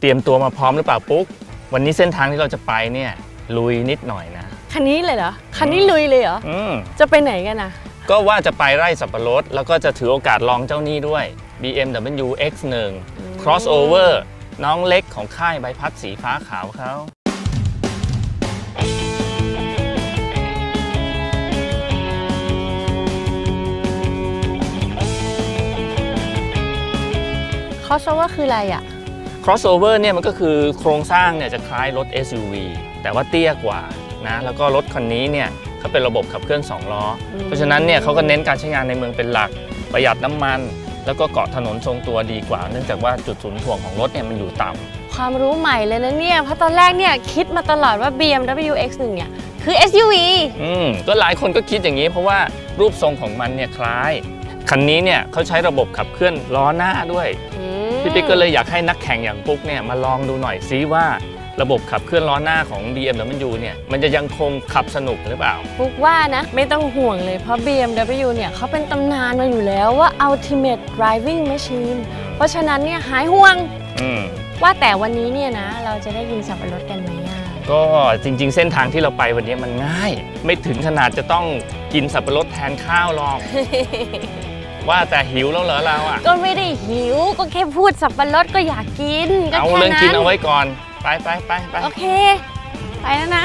เตรียมตัวมาพร้อมหรือเปล่าปุ๊ก วันนี้เส้นทางที่เราจะไปเนี่ยลุยนิดหน่อยนะ คันนี้เลยเหรอ คันนี้ลุยเลยเหรออืมจะไปไหนกันนะก็ว่าจะไปไร่สับปะรด แล้วก็จะถือโอกาสลองเจ้านี้ด้วย BMW X1 Crossover น้องเล็กของค่ายใบพัดสีฟ้าขาวเขาคอสว่าคืออะไรอะ crossover เนี่ยมันก็คือโครงสร้างเนี่ยจะคล้ายรถ SUV แต่ว่าเตี้ยกว่านะแล้วก็รถคันนี้เนี่ยเขาเป็นระบบขับเคลื่อน 2 ล้ออืมเพราะฉะนั้นเนี่ยเขาก็เน้นการใช้งานในเมืองเป็นหลัก ประหยัดน้ำมัน แล้วก็เกาะถนนทรงตัวดีกว่า เนื่องจากว่าจุดศูนย์ถ่วงของรถเนี่ยมันอยู่ต่ำความรู้ใหม่เลยนะเนี่ย เพราะตอนแรกเนี่ยคิดมาตลอดว่า BMW X1 เนี่ยคือ SUV อืมก็หลายคนก็คิดอย่างนี้ เพราะว่ารูปทรงของมันเนี่ยคล้ายคันนี้เนี่ยเขาใช้ระบบขับเคลื่อนล้อหน้าด้วยอืม พี่ปิ๊กก็เลยอยากให้นักแข่งอย่างปุ๊กเนี่ยมาลองดูหน่อยซิว่าระบบขับเคลื่อนล้อหน้าของ BMW เนี่ยมันจะยังคงขับสนุกหรือเปล่า ปุ๊กว่านะ ไม่ต้องห่วงเลยเพราะ BMW เนี่ยเขาเป็นตำนานมาอยู่แล้วว่า Ultimate Driving Machine เพราะฉะนั้นเนี่ยหายห่วงอืมว่าแต่วันนี้เนี่ยนะ เราจะได้กินสับปะรดกันไหมอะก็จริง ๆ เส้นทางที่เราไปวันนี้มันง่าย ไม่ถึงขนาดจะต้องกินสับปะรดแทนข้าวหรอก ว่าแต่หิวแล้วเหรอเราอะ ก็ไม่ได้หิว ก็แค่พูดสับปะรดก็อยากกิน ก็เอาแค่เรื่องนั้กินนเอาไว้ก่อน ไปไปไปไป โอเค ไปแล้วนะ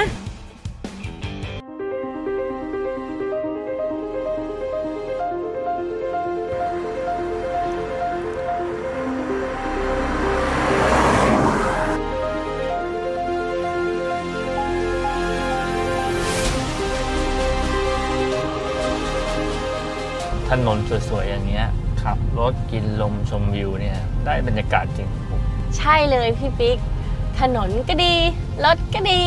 นนสวยๆอย่างเงี้ยขับรถกินลมชมวิวเนี่ยได้บรรยากาศจริง ใช่เลยพี่ปิ๊ก ถนนก็ดี รถก็ดี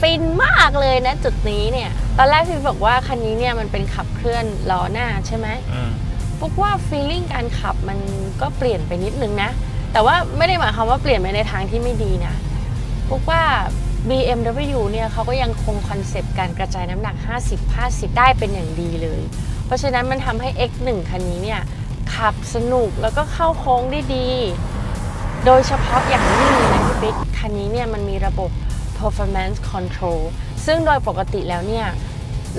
ฟินมากเลยนะจุดนี้เนี่ย ตอนแรกพี่บอกว่าคันนี้เนี่ยมันเป็นขับเคลื่อนล้อหน้าใช่ไหมอืมปุ๊กว่าฟีลลิ่งการขับมันก็เปลี่ยนไปนิดนึงนะ แต่ว่าไม่ได้หมายความว่าเปลี่ยนไปในทางที่ไม่ดีนะปุ๊กว่า BMW เนี่ยเขาก็ยังคงคอนเซปต์การกระจายน้ำหนัก 50-50 ได้เป็นอย่างดีเลย เพราะฉะนั้นมันทำให้ X1 คันนี้เนี่ยขับสนุกแล้วก็เข้าโค้งได้ดี โดยเฉพาะอย่างยิ่งนะพี่ปิ๊กคันนี้เนี่ยมันมีระบบ performance control ซึ่งโดยปกติแล้วเนี่ย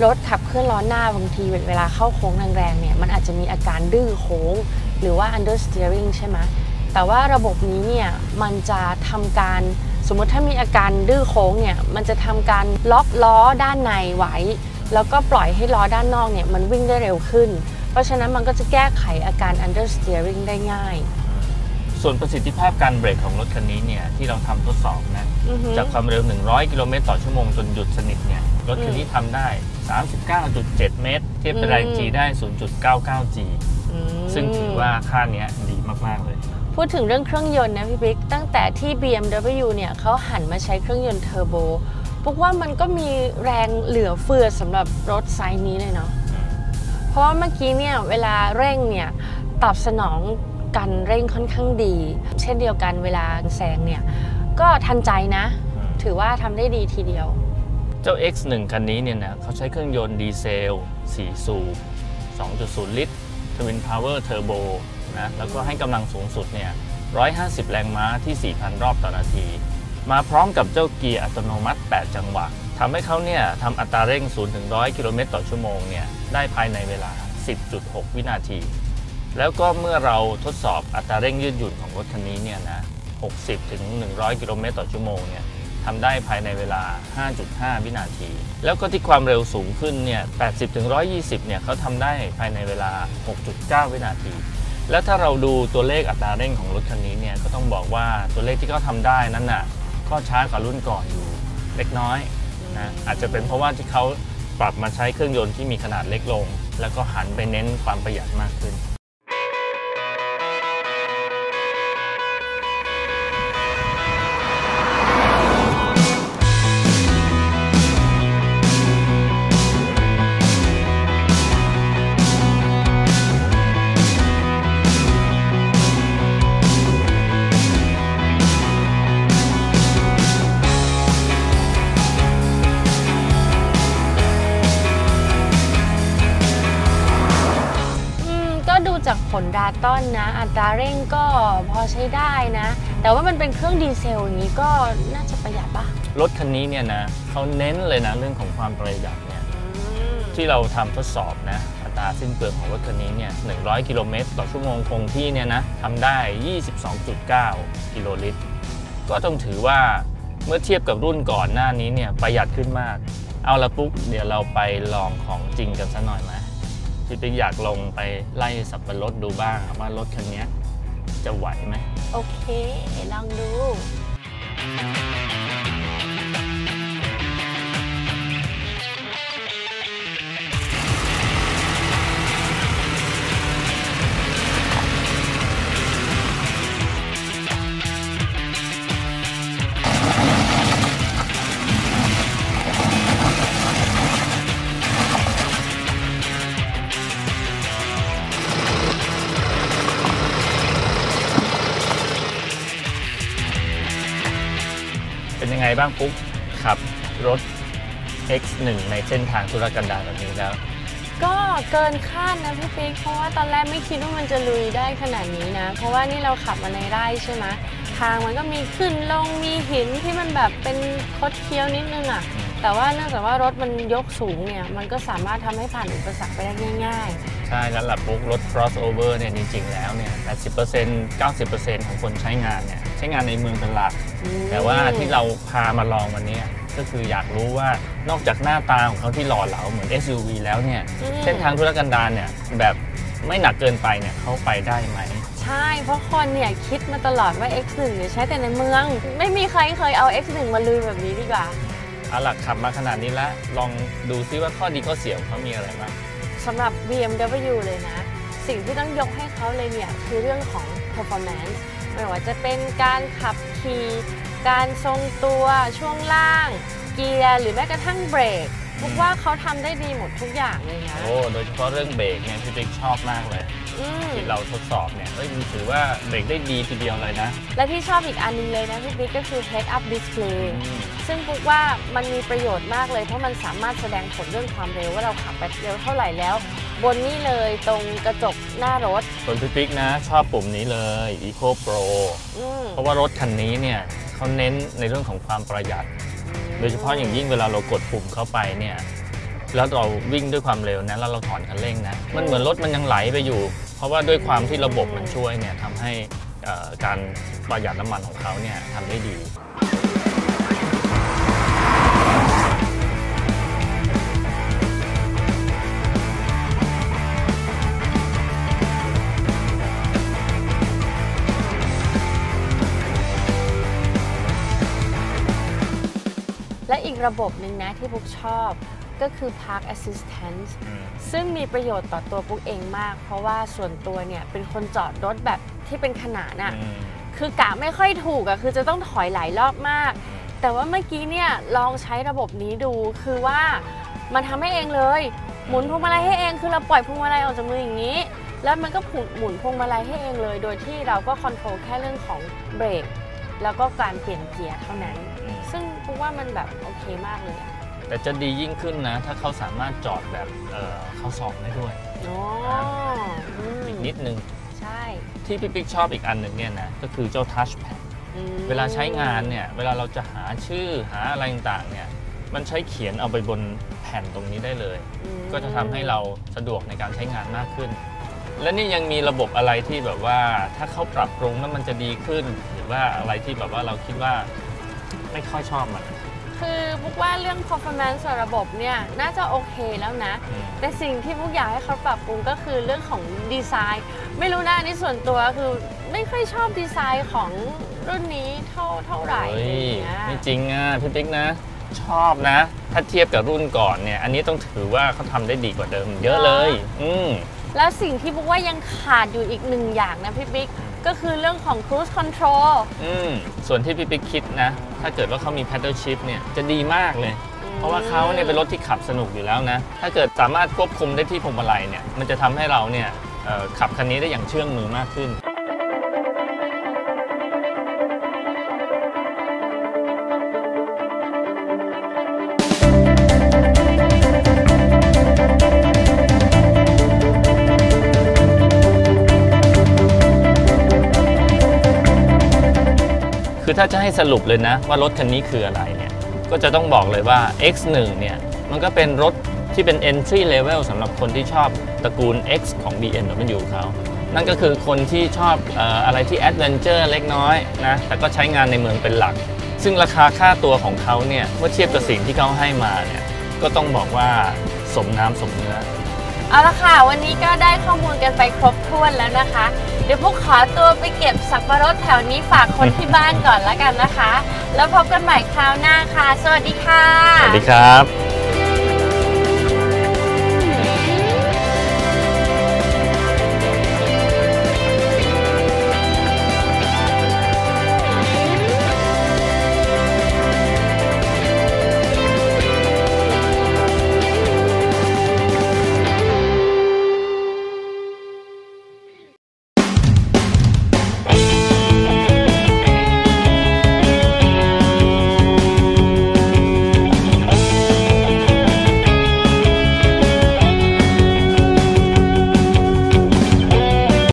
รถขับเคลื่อนล้อหน้าบางทีเวลาเข้าโค้งแรงๆเนี่ยมันอาจจะมีอาการดื้อโค้ง หรือว่า understeering ใช่ไหมแต่ว่าระบบนี้เนี่ยมันจะทำการสมมติถ้ามีอาการดื้อโค้งเนี่ยมันจะทำการล็อกล้อด้านในไว้ แล้วก็ปล่อยให้ล้อด้านนอกเนี่ยมันวิ่งได้เร็วขึ้น เพราะฉะนั้นมันก็จะแก้ไขอาการ understeering ได้ง่าย ส่วนประสิทธิภาพการเบรกของรถคันนี้เนี่ยที่เราทำทดสอบนะอือฮึจากความเร็ว 100 กิโลเมตรต่อชั่วโมงจนหยุดสนิทเนี่ยรถคันนี้ทำได้ 39.7 เมตร เทียบเป็นแรง G ได้ 0.99 G อืมซึ่งถือว่าค่าเนี้ยดีมาก ๆ เลย พูดถึงเรื่องเครื่องยนต์นะพี่บิ๊ก ตั้งแต่ที่ BMW เนี่ยเขาหันมาใช้เครื่องยนต์เทอร์โบ พวกว่ามันก็มีแรงเหลือเฟือสำหรับรถไซส์นี้เลยเนาะเพราะว่าเมื่อกี้เนี่ยเวลาเร่งเนี่ยตอบสนองกันเร่งค่อนข้างดี เช่นเดียวกันเวลาแซงเนี่ยก็ทันใจนะ ถือว่าทำได้ดีทีเดียว เจ้า X1 คันนี้เนี่ยนะเขาใช้เครื่องยนต์ดีเซล 4 สูบ 2.0 ลิตร Twin Power Turbo นะแล้วก็ให้กำลังสูงสุดเนี่ย150 แรงม้าที่ 4,000 รอบต่อนาที มาพร้อมกับเจ้าเกียร์อัตโนมัติ 8 จังหวะทำให้เขาเนี่ยทำอัตราเร่ง 0 ถึง 100 กิโลเมตรต่อชั่วโมงเนี่ยได้ภายในเวลา 10.6 วินาที แล้วก็เมื่อเราทดสอบอัตราเร่งยืดหยุ่นของรถคันนี้เนี่ยนะ 60 ถึง 100 กิโลเมตรต่อชั่วโมงเนี่ยทำได้ภายในเวลา 5.5 วินาที แล้วก็ที่ความเร็วสูงขึ้นเนี่ย 80 ถึง 120 เนี่ยเขาทำได้ภายในเวลา 6.9 วินาที แล้วถ้าเราดูตัวเลขอัตราเร่งของรถคันนี้เนี่ยก็ต้องบอกว่าตัวเลขที่เขาทำได้นั้นน่ะ ก็ช้ากว่ารุ่นก่อนอยู่เล็กน้อยนะอาจจะเป็นเพราะว่าที่เขาปรับมาใช้เครื่องยนต์ที่มีขนาดเล็กลง แล้วก็หันไปเน้นความประหยัดมากขึ้น ดาต้นนะ อัตราเร่งก็พอใช้ได้นะ แต่ว่ามันเป็นเครื่องดีเซลอย่างนี้ก็น่าจะประหยัดปะรถคันนี้เนี่ยนะเขาเน้นเลยนะเรื่องของความประหยัดเนี่ยที่เราทำทดสอบนะอัตราสิ้นเปลืองของรถคันนี้เนี่ย100 กิโลเมตรต่อชั่วโมงคงที่เนี่ยนะทำได้ 22.9 กิโลลิตร ก็ต้องถือว่าเมื่อเทียบกับรุ่นก่อนหน้านี้เนี่ยประหยัดขึ้นมาก เอาละปุ๊บเดี๋ยวเราไปลองของจริงกันสักหน่อยไหม พี่ปิ๊กอยากลงไปไล่สับปะรดดูบ้างว่ารถคันนี้จะไหวไหม โอเค ลองดู บ้างปุ๊บขับรถ X1 ในเส้นทางธุรกันดารแบบนี้แล้ว ก็เกินคาดนะพี่ปิ๊กเพราะว่าตอนแรกไม่คิดว่ามันจะลุยได้ขนาดนี้นะ เพราะว่านี่เราขับมาในไร่ใช่ไหมทางมันก็มีขึ้นลงมีหินที่มันแบบเป็นคดเคี้ยวนิดนึงอะ่ะแต่ว่าเนื่องจากว่ารถมันยกสูงเนี่ยมันก็สามารถทำให้ผ่านอุปสรรคไปได้ง่ายใช่แล้วล่ะปุ๊บรถ crossover เนี่ยจริงๆแล้วเนี่ย 80% 90%ของคนใช้งานเนี่ยใช้งานในเมืองเป็นหลักๆอืมแต่ว่าที่เราพามาลองวันนี้ก็คืออยากรู้ว่านอกจากหน้าตาของเขาที่หล่อเหลาเหมือน SUV แล้วเนี่ยอืมเส้นทางธุรกันดารเนี่ยแบบไม่หนักเกินไปเนี่ยเขาไปได้ไหมใช่ เพราะคนเนี่ยคิดมาตลอดว่า X1 เนี่ยใช้แต่ในเมือง ไม่มีใครเคยเอา X1 มาลุยแบบนี้ดีกว่าเอาล่ะขับมาขนาดนี้แล้วลองดูซิว่าข้อดีข้อเสียของเขามีอะไรบ้างสำหรับ BMW เลยนะ สิ่งที่ต้องยกให้เขาเลยเนี่ยคือเรื่องของ performance ไม่ว่าจะเป็นการขับขี่การทรงตัวช่วงล่าง เกียร์หรือแม้กระทั่งเบรกพวกว่าเขาทำได้ดีหมดทุกอย่างเลยนะ โอ้ โดยเฉพาะเรื่องเบรกเนี่ยพี่ปิ๊กชอบมากเลย อืม ที่เราทดสอบเนี่ยเอ้ยมันถือว่าเบรกได้ดีทีเดียวเลยนะและที่ชอบอีกอันหนึงเลยนะพี่บิ๊กก็คือ head up display อืม ซึ่งปุ๊กว่ามันมีประโยชน์มากเลย เพราะมันสามารถแสดงผลเรื่องความเร็วว่าเราขับไปเร็วเท่าไหร่แล้ว บนนี่เลยตรงกระจกหน้ารถ ส่วนพี่ปิ๊กนะ ชอบปุ่มนี้เลย Eco Pro อืมเพราะว่ารถคันนี้เนี่ยเขาเน้นในเรื่องของความประหยัด โดยเฉพาะอย่างยิ่งเวลาเรากดปุ่มเข้าไปเนี่ยแล้วเราวิ่งด้วยความเร็วนะแล้วเราถอนคันเร่งนะมันเหมือนรถมันยังไหลไปอยู่ เพราะว่าด้วยความที่ระบบมันช่วยเนี่ยทำให้เอ่อการประหยัดน้ำมันของเขาเนี่ยทำได้ดี และอีกระบบหนึ่งนะที่ปุ๊กชอบก็คือ Park Assistance อืมซึ่งมีประโยชน์ต่อตัวปุ๊กเองมาก เพราะว่าส่วนตัวเนี่ยเป็นคนจอดรถแบบที่เป็นขนานอะอืมคือกะไม่ค่อยถูกอะคือจะต้องถอยหลายรอบมาก แต่ว่าเมื่อกี้เนี่ยลองใช้ระบบนี้ดูคือว่ามันทำให้เองเลย หมุนพวงมาลัยให้เองคือเราปล่อยพวงมาลัยออกจากมืออย่างนี้ แล้วมันก็หมุนหมุนพวงมาลัยให้เองเลย โดยที่เราก็คอนโทรลแค่เรื่องของเบรกแล้วก็การเปลี่ยนเกียร์เท่านั้นอืม ซึ่งปุ๊กว่ามันแบบโอเคมากเลยอะแต่จะดียิ่งขึ้นนะ ถ้าเขาสามารถจอดแบบเอ่อเข้าซองได้ด้วยอ๋ออืมอีกนิดนึง ใช่ที่พี่ปิ๊กชอบอีกอันหนึ่งเนี่ยนะ ก็คือเจ้า Touch Pad อืม เวลาใช้งานเนี่ย เวลาเราจะหาชื่อหาอะไรต่างๆเนี่ย มันใช้เขียนเอาไปบนแผ่นตรงนี้ได้เลย อืมก็จะทำให้เราสะดวกในการใช้งานมากขึ้น และนี่ยังมีระบบอะไรที่แบบว่าถ้าเขาปรับปรุงแล้วมันจะดีขึ้น หรือว่าอะไรที่แบบว่าเราคิดว่า ไม่ค่อยชอบมัน คือปุ๊กว่าเรื่อง performance ของระบบเนี่ยน่าจะโอเคแล้วนะ อืม แต่สิ่งที่พวกอยากให้เขาปรับปรุงก็คือเรื่องของดีไซน์ ไม่รู้นะอันนี่ส่วนตัวคือไม่ค่อยชอบดีไซน์ของรุ่นนี้เท่าเท่าไหร่เฮ้อะไรยอย่างเงี้ย ไม่จริงอะพี่ปิ๊กนะ ชอบนะ ถ้าเทียบกับรุ่นก่อนเนี่ย อันนี้ต้องถือว่าเขาทำได้ดีกว่าเดิม เยอะเลย อืม แล้วสิ่งที่ปุ๊กว่ายังขาดอยู่อีกหนึ่งอย่างนะพี่บิ๊ก ก็คือเรื่องของ cruise control อืมส่วนที่พี่ปิ๊กคิดนะ ถ้าเกิดว่าเขามี paddle shift เนี่ยจะดีมากเลย เพราะว่าเขาเนี่ยเป็นรถที่ขับสนุกอยู่แล้วนะ ถ้าเกิดสามารถควบคุมได้ที่พวงมาลัยเนี่ย มันจะทำให้เราเนี่ยเอ่อขับคันนี้ได้อย่างเชื่องมือมากขึ้น คือถ้าจะให้สรุปเลยนะว่ารถคันนี้คืออะไรเนี่ย ก็จะต้องบอกเลยว่า X1 เนี่ย มันก็เป็นรถที่เป็น entry level สำหรับคนที่ชอบตระกูล X ของ BMW เขานั่นก็คือคนที่ชอบอออะไรที่ adventure เล็กน้อยนะ แต่ก็ใช้งานในเมืองเป็นหลัก ซึ่งราคาค่าตัวของเขาเนี่ย เมื่อเทียบกับสิ่งที่เขาให้มาเนี่ย ก็ต้องบอกว่าสมน้ำสมเนื้อ เอาละค่ะ วันนี้ก็ได้ข้อมูลกันไปครบถ้วนแล้วนะคะ เดี๋ยวพวกขอตัวไปเก็บสับปะรดแถวนี้ฝากคนที่บ้านก่อนแล้วกันนะคะ แล้วพบกันใหม่คราวหน้าค่ะ สวัสดีค่ะ สวัสดีครับ